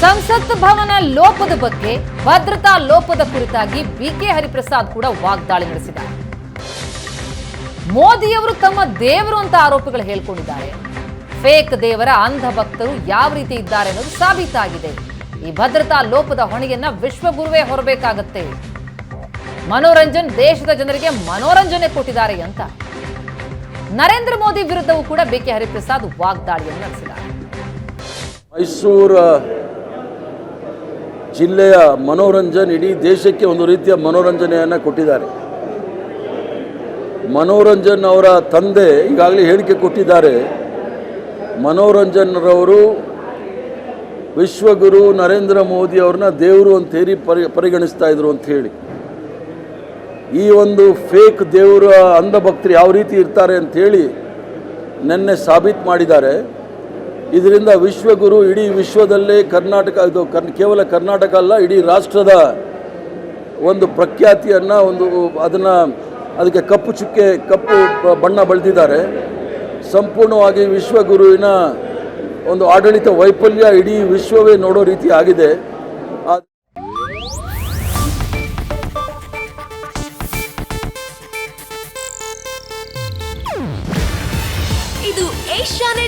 ಸಂಸತ್ ಭವನ ಲೋಪದ ಬಗ್ಗೆ, ಭದ್ರತಾ ಲೋಪದ ಕುರಿತಾಗಿ ಬಿಕೆ ಹರಿಪ್ರಸಾದ್ ಕೂಡ ವಾಗ್ದಾಳಿ ನಡೆಸಿದ್ದಾರೆ. ಮೋದಿಯವರು ತಮ್ಮ ದೇವರು ಅಂತ ಆರೋಪಗಳು ಹೇಳ್ಕೊಂಡಿದ್ದಾರೆ. ಫೇಕ್ ದೇವರ ಅಂಧ ಭಕ್ತರು ಯಾವ ರೀತಿ ಇದ್ದಾರೆ ಅನ್ನೋದು ಸಾಬೀತಾಗಿದೆ. ಈ ಭದ್ರತಾ ಲೋಪದ ಹೊಣೆಯನ್ನ ವಿಶ್ವಗುರುವೇ ಹೊರಬೇಕಾಗತ್ತೆ. ಮನೋರಂಜನ್ ದೇಶದ ಜನರಿಗೆ ಮನೋರಂಜನೆ ಕೊಟ್ಟಿದ್ದಾರೆ ಅಂತ. ನರೇಂದ್ರ ಮೋದಿ ವಿರುದ್ಧವೂ ಕೂಡ ಬಿಕೆ ಹರಿಪ್ರಸಾದ್ ವಾಗ್ದಾಳಿಯನ್ನು ನಡೆಸಿದ್ದಾರೆ. ಮೈಸೂರು ಜಿಲ್ಲೆಯ ಮನೋರಂಜನ್ ಇಡೀ ದೇಶಕ್ಕೆ ಒಂದು ರೀತಿಯ ಮನೋರಂಜನೆಯನ್ನು ಕೊಟ್ಟಿದ್ದಾರೆ. ಮನೋರಂಜನ್ ಅವರ ತಂದೆ ಈಗಾಗಲೇ ಹೇಳಿಕೆ ಕೊಟ್ಟಿದ್ದಾರೆ. ಮನೋರಂಜನ್ರವರು ವಿಶ್ವಗುರು ನರೇಂದ್ರ ಮೋದಿ ಅವ್ರನ್ನ ದೇವರು ಅಂತೇಳಿ ಪರಿ, ಪರಿಗಣಿಸ್ತಾ ಇದ್ರು ಅಂತ ಹೇಳಿ. ಈ ಒಂದು ಫೇಕ್ ದೇವರ ಅಂಧಭಕ್ತರು ಯಾವ ರೀತಿ ಇರ್ತಾರೆ ಅಂಥೇಳಿ ನಿನ್ನೆ ಸಾಬೀತು ಮಾಡಿದ್ದಾರೆ. ಇದರಿಂದ ವಿಶ್ವಗುರು ಇಡೀ ವಿಶ್ವದಲ್ಲೇ ಕರ್ನಾಟಕ, ಇದು ಕೇವಲ ಕರ್ನಾಟಕ ಅಲ್ಲ, ಇಡೀ ರಾಷ್ಟ್ರದ ಒಂದು ಪ್ರಖ್ಯಾತಿಯನ್ನು, ಒಂದು ಅದನ್ನು, ಅದಕ್ಕೆ ಕಪ್ಪು ಚುಕ್ಕೆ, ಕಪ್ಪು ಬಣ್ಣ ಬಳಿದಿದ್ದಾರೆ. ಸಂಪೂರ್ಣವಾಗಿ ವಿಶ್ವಗುರುವಿನ ಒಂದು ಆಡಳಿತ ವೈಫಲ್ಯ ಇಡೀ ವಿಶ್ವವೇ ನೋಡೋ ರೀತಿ ಆಗಿದೆ. ಇದು ಏಷ್ಯಾನೆಟ್